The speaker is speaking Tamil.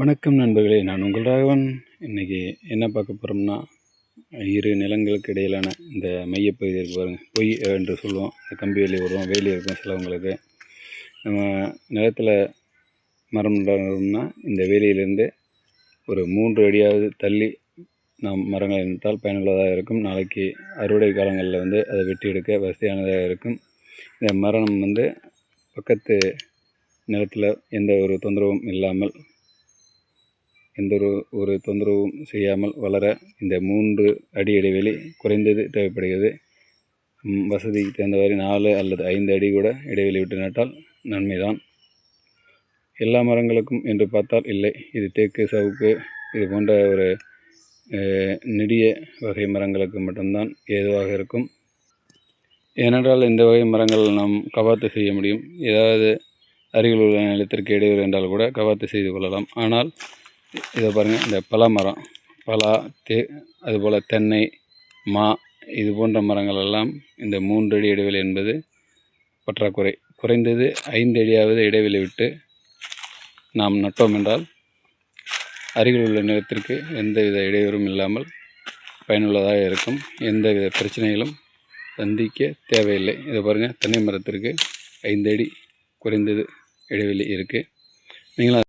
வணக்கம் நண்பர்களே நான் உங்கள் ராகவன். இன்றைக்கி என்ன பார்க்க போகிறோம்னா இரு நிலங்களுக்கு இடையிலான இந்த மையப்பகுதி இருக்கு பாருங்கள் பொய் என்று சொல்லுவோம். இந்த கம்பி வேலி வருவோம் வேலி இருக்கும் சிலவங்களுக்கு நம்ம நிலத்தில் மரம் நடணும்னா இந்த வேலியிலேருந்து ஒரு மூன்று அடியாவது தள்ளி நாம் மரங்களை நட்டால் பயனுள்ளதாக இருக்கும். நாளைக்கு அறுவடை காலங்களில் வந்து அதை வெட்டி எடுக்க வசதியானதாக இருக்கும். இந்த மரணம் வந்து பக்கத்து நிலத்தில் எந்த ஒரு தொந்தரவும் இல்லாமல் எந்த ஒரு ஒரு தொந்தரவும் செய்யாமல் வளர இந்த மூன்று அடி இடைவெளி குறைந்தது தேவைப்படுகிறது. வசதிக்கு தகுந்தவாறு நாலு அல்லது ஐந்து அடி கூட இடைவெளி விட்டு நட்டால் நன்மைதான். எல்லா மரங்களுக்கும் என்று பார்த்தால் இல்லை. இது தேக்கு சவுக்கு இது போன்ற ஒரு நெடிய வகை மரங்களுக்கு மட்டும்தான் ஏதுவாக இருக்கும். ஏனென்றால் இந்த வகை மரங்கள் நாம் கவாத்து செய்ய முடியும். ஏதாவது அருகில் உள்ள நிலத்திற்கு இடையூறு என்றால் கூட கவாத்து செய்து கொள்ளலாம். ஆனால் இதை பாருங்கள் இந்த பலா மரம். பலா தே அதுபோல் தென்னை மா இது போன்ற மரங்கள் எல்லாம் இந்த மூன்று அடி இடைவெளி என்பது பற்றாக்குறை. குறைந்தது ஐந்து அடியாவது இடைவெளி விட்டு நாம் நட்டோம் என்றால் அருகில் உள்ள நிலத்திற்கு எந்தவித இடையூறும் இல்லாமல் பயனுள்ளதாக இருக்கும். எந்தவித பிரச்சனைகளும் சந்திக்க தேவையில்லை. இதை பாருங்கள் தென்னை மரத்திற்கு ஐந்து அடி குறைந்தது இடைவெளி இருக்குது நீங்களும்